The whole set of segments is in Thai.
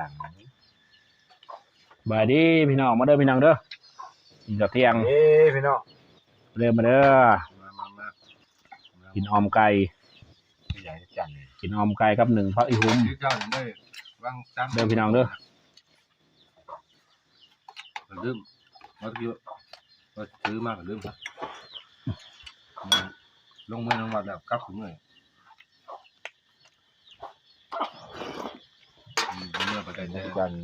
ดังบายดีพี่น้องมาเด้อพี่น้องเด้อกินข้าวเที่ยงเอ้พี่น้องเริ่มมาเด้อมามามากินออมไก่พี่ใหญ่จันทร์กินออมไก่กับหนึ่งพักอีหุ่มเจ้าได้วางตั้งเด้อพี่น้องเด้อลืมว่าคือว่าซื้อมากลืมครับลงมือลงมาแบบกลับถึงเลย เมื่อประเด็นจัได้นทร์จันทร์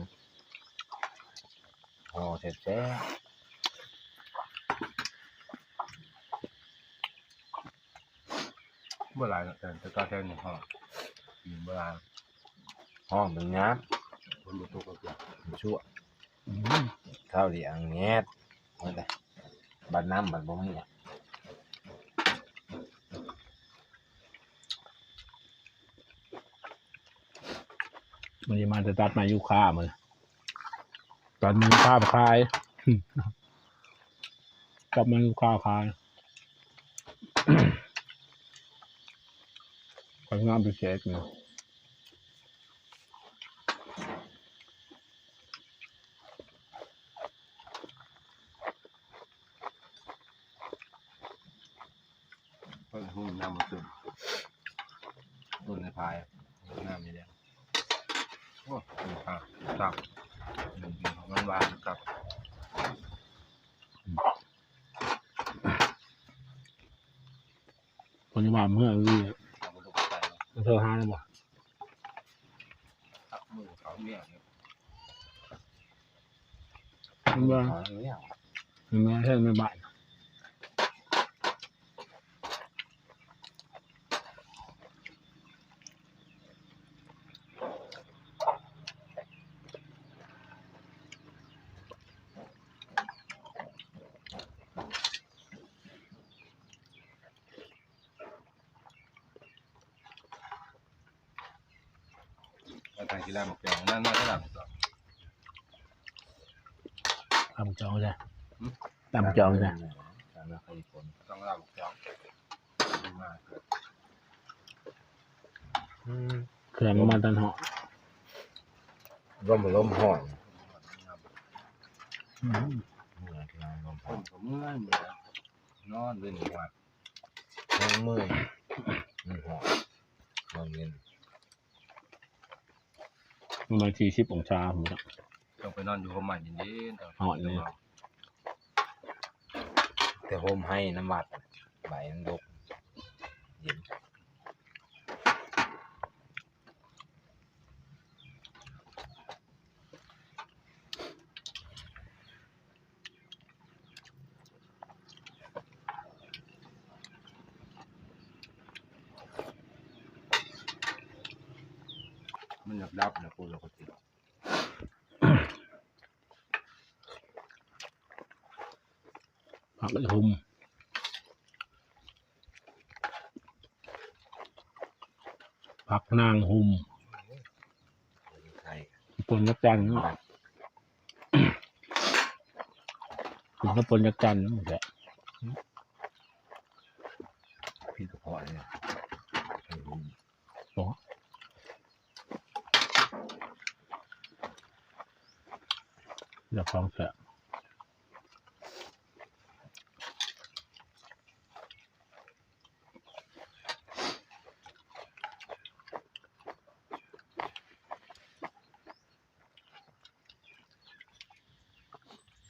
โอ้เสร็จแซ่เมื่อไรแต่จะก็แค่หนึ่งห้องเมื่อไรห้องเป็นงามคนบุตรก็เกิดเป็นชั่วอืมข้าวดีอังแงดนั่นแหละบัดน้ำบัดบ่มีอะ มันจะมาจะตัดมายุค่ามันตัดมายุค่ามาขายกลับมายุค่าขายไปงานไปเช็คเนาะก็หุ่นน้ำมาตึมต้นในพายน้ำนี่แดงโอ้ ครับครับมันหวานกับคนจะมาเมื่อกี้เอามาตกใจเธอหาแล้วบ่ทักมือเขาเนี่ยมันว่าอ๋อเนี่ยมันไม่ใช่ไม่บ้าน ทางกีฬาหมกแกงนั่นนั่นระดับสองตำจองจ้ะตำจองจ้ะตามแล้วใครคนต้องระดับหมกแกงดีมากอืมเครื่องมาตันเหาะร่มร่มห้องอืมเมื่อที่เราร่มผห้องมก็เมื่อยเมื่อยนอนเล่นหัวห้องมือหนึ่งห้องนอนเย็น มันมาทีชิบองศาผมจ้ะต้องไปนอนอยู่ห้องใหม่เย็นๆอ่อนเลยแต่โฮมให้น้ำวัดใบมันดกเย็น มันอยากดับนะกูเราก็ติดผักอีหุ่มผักนางหุ่มไข่ปนยักษ์จันทร์เนาะถึงก็ปนยักษ์จันทร์เนาะแหละพี่กระเพาะเนี่ยไข่หุ่ม อยากฟังแสบ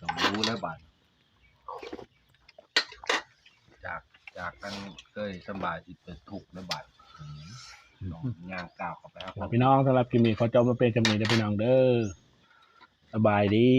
ต้องรู้แล้วบัดจากจากกันเคยสำบายจิตเป็นทุกข์แล้วบัดลองย่างก้าวเข้าไปครับ พี่น้องสำหรับคลิปนี้เขาจะเอามาเป็นจำเนียงพี่น้องเด้อ สบายดี